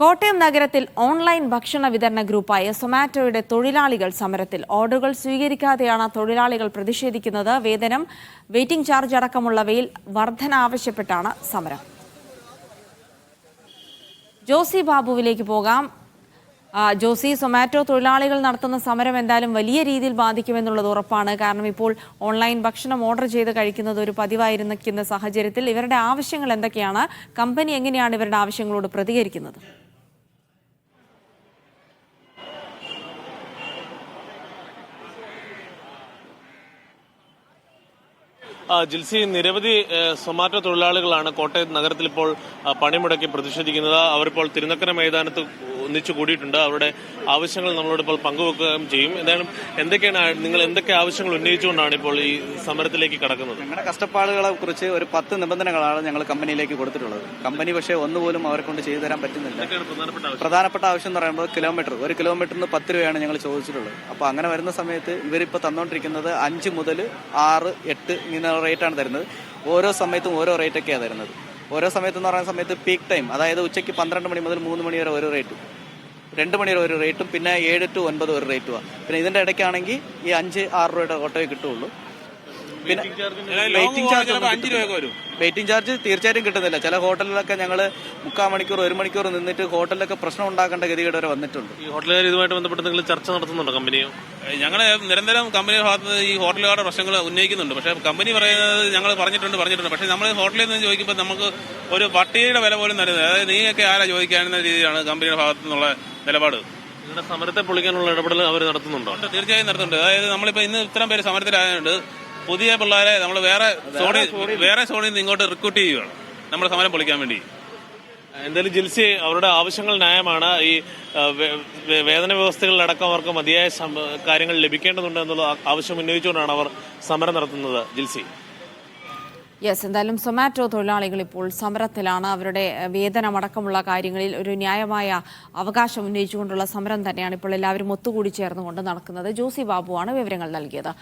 കോട്ടയം നഗരത്തിൽ ഓൺലൈൻ ഭക്ഷണ വിതരണ ഗ്രൂപ്പായ സൊമാറ്റോയുടെ തൊഴിലാളികൾ സമരത്തിൽ ഓർഡറുകൾ സ്വീകരിക്കാതെയാണ് തൊഴിലാളികൾ പ്രതിഷേധിക്കുന്നത്. വേതനം വെയിറ്റിംഗ് ചാർജ് അടക്കമുള്ളവയിൽ വർധന ആവശ്യപ്പെട്ടാണ് സമരം. ജോസി ബാബുവിലേക്ക് പോകാം. ജോസി സൊമാറ്റോ തൊഴിലാളികൾ നടത്തുന്ന സമരം എന്തായാലും വലിയ രീതിയിൽ ബാധിക്കുമെന്നുള്ളത് ഉറപ്പാണ്. കാരണം ഇപ്പോൾ ഓൺലൈൻ ഭക്ഷണം ഓർഡർ ചെയ്ത് കഴിക്കുന്നത് ഒരു പതിവായിരിക്കുന്ന സാഹചര്യത്തിൽ ഇവരുടെ ആവശ്യങ്ങൾ എന്തൊക്കെയാണ്? കമ്പനി എങ്ങനെയാണ് ഇവരുടെ ആവശ്യങ്ങളോട് പ്രതികരിക്കുന്നത്? ജിൽസി നിരവധി സൊമാറ്റോ തൊഴിലാളികളാണ് കോട്ടയം നഗരത്തിൽ ഇപ്പോൾ പണിമുടക്കി പ്രതിഷേധിക്കുന്നത് അവരിപ്പോൾ തിരുനക്കര മൈതാനത്ത് ഒന്നിച്ചു കൂടിയിട്ടുണ്ട്. അവരുടെ ആവശ്യങ്ങൾ നമ്മളോട് ഇപ്പോൾ പങ്കുവെക്കുകയും ചെയ്യും. എന്തായാലും എന്തൊക്കെയാണ് നിങ്ങൾ എന്തൊക്കെ ആവശ്യങ്ങൾ ഉന്നയിച്ചുകൊണ്ടാണ് ഇപ്പോൾ ഈ സമരത്തിലേക്ക് കടക്കുന്നത്? ഞങ്ങളുടെ കഷ്ടപ്പാടുകളെ കുറിച്ച് ഒരു പത്ത് നിബന്ധനകളാണ് ഞങ്ങൾ കമ്പനിയിലേക്ക് കൊടുത്തിട്ടുള്ളത്. കമ്പനി പക്ഷേ ഒന്നുപോലും അവരെ കൊണ്ട് ചെയ്തു തരാൻ പറ്റുന്നില്ല. എന്തൊക്കെയാണ് പ്രധാനപ്പെട്ട ആവശ്യം? പ്രധാനപ്പെട്ട ആവശ്യം എന്ന് പറയുമ്പോൾ കിലോമീറ്റർ. ഒരു കിലോമീറ്ററിന് പത്ത് രൂപയാണ് ഞങ്ങൾ ചോദിച്ചിട്ടുള്ളത്. അപ്പോൾ അങ്ങനെ വരുന്ന സമയത്ത് ഇവരിപ്പോൾ തന്നുകൊണ്ടിരിക്കുന്നത് അഞ്ച് മുതൽ ആറ് എട്ട് ഇങ്ങനെ റേറ്റാണ് തരുന്നത്. ഓരോ സമയത്തും ഓരോ റേറ്റൊക്കെയാണ് തരുന്നത്. ഓരോ സമയത്ത് എന്ന് പറയുന്ന സമയത്ത് പീക്ക് ടൈം അതായത് ഉച്ചയ്ക്ക് പന്ത്രണ്ട് മണി മുതൽ മൂന്ന് മണി വരെ ഒരു റേറ്റും രണ്ട് മണി വരെ ഒരു റേറ്റും പിന്നെ ഏഴ് ടു ഒൻപത് ഒരു റേറ്റുമാണ് പിന്നെ ഇതിന്റെ ഇടയ്ക്കാണെങ്കിൽ ഈ അഞ്ച് ആറ് രൂപയുടെ ഓട്ടോയെ കിട്ടുള്ളൂ പിന്നെ വെയിറ്റിംഗ് ചാർജ് അഞ്ച് രൂപയൊക്കെ വരും. വെയിറ്റിംഗ് ചാർജ് തീർച്ചയായിട്ടും കിട്ടുന്നില്ല. ചില ഹോട്ടലിലൊക്കെ ഞങ്ങൾ മുക്കാൽ മണിക്കൂർ ഒരു മണിക്കൂർ നിന്നിട്ട് ഹോട്ടലിലൊക്കെ പ്രശ്നം ഉണ്ടാക്കേണ്ട ഗതികേട് വരെ വന്നിട്ടുണ്ട്. ഈ ഹോട്ടലുകാർ ഇതുമായിട്ട് ബന്ധപ്പെട്ട് നിങ്ങൾ ചർച്ച നടത്തുന്നുണ്ടോ കമ്പനിയോ? ഞങ്ങൾ നിരന്തരം കമ്പനി ഭാഗത്ത് നിന്ന് ഈ ഹോട്ടലുകാരുടെ പ്രശ്നങ്ങൾ ഉന്നയിക്കുന്നുണ്ട്. പക്ഷേ കമ്പനി പറയുന്നത് ഞങ്ങൾ പറഞ്ഞിട്ടുണ്ട് പറഞ്ഞിട്ടുണ്ട്. പക്ഷേ നമ്മൾ ഹോട്ടലിൽ നിന്ന് ചോദിക്കുമ്പോൾ നമുക്ക് ഒരു പട്ടിയുടെ വില പോലും തരുന്നത് അതായത് നീയൊക്കെ ആരാ ചോദിക്കാനെന്ന രീതിയിലാണ് കമ്പനിയുടെ ഭാഗത്തു നിന്നുള്ള നിലപാട്. നിങ്ങളുടെ സമരത്തെ പൊളിക്കാനുള്ള ഇടപെടൽ അവർ നടത്തുന്നുണ്ടോ? തീർച്ചയായും നടത്തുന്നുണ്ട്. അതായത് നമ്മളിപ്പോൾ ഇന്ന് ഇത്രയും പേര് സമരത്തിലായതുകൊണ്ട് പുതിയ പിള്ളേരെ നമ്മൾ വേറെ സോണിൽ വേറെ സോണിൽ നിന്ന് ഇങ്ങോട്ട് റിക്രൂട്ട് ചെയ്യുകയാണ് നമ്മുടെ സമരം പൊളിക്കാൻ വേണ്ടി. എന്തായാലും ജിൽസി അവരുടെ ആവശ്യങ്ങൾ ന്യായമാണ്. ഈ വേതന വ്യവസ്ഥകളിലടക്കം അവർക്ക് മതിയായ കാര്യങ്ങൾ ലഭിക്കേണ്ടതുണ്ട് എന്നുള്ള ആവശ്യം ഉന്നയിച്ചുകൊണ്ടാണ് അവർ സമരം നടത്തുന്നത്. ജിൽസി. യെസ് എന്തായാലും സൊമാറ്റോ തൊഴിലാളികൾ ഇപ്പോൾ സമരത്തിലാണ്. അവരുടെ വേതനമടക്കമുള്ള കാര്യങ്ങളിൽ ഒരു ന്യായമായ അവകാശം ഉന്നയിച്ചുകൊണ്ടുള്ള സമരം തന്നെയാണ് ഇപ്പോൾ എല്ലാവരും ഒത്തുകൂടി ചേർന്നുകൊണ്ട് നടക്കുന്നത്. ജോസി ബാബുവാണ് വിവരങ്ങൾ നൽകിയത്.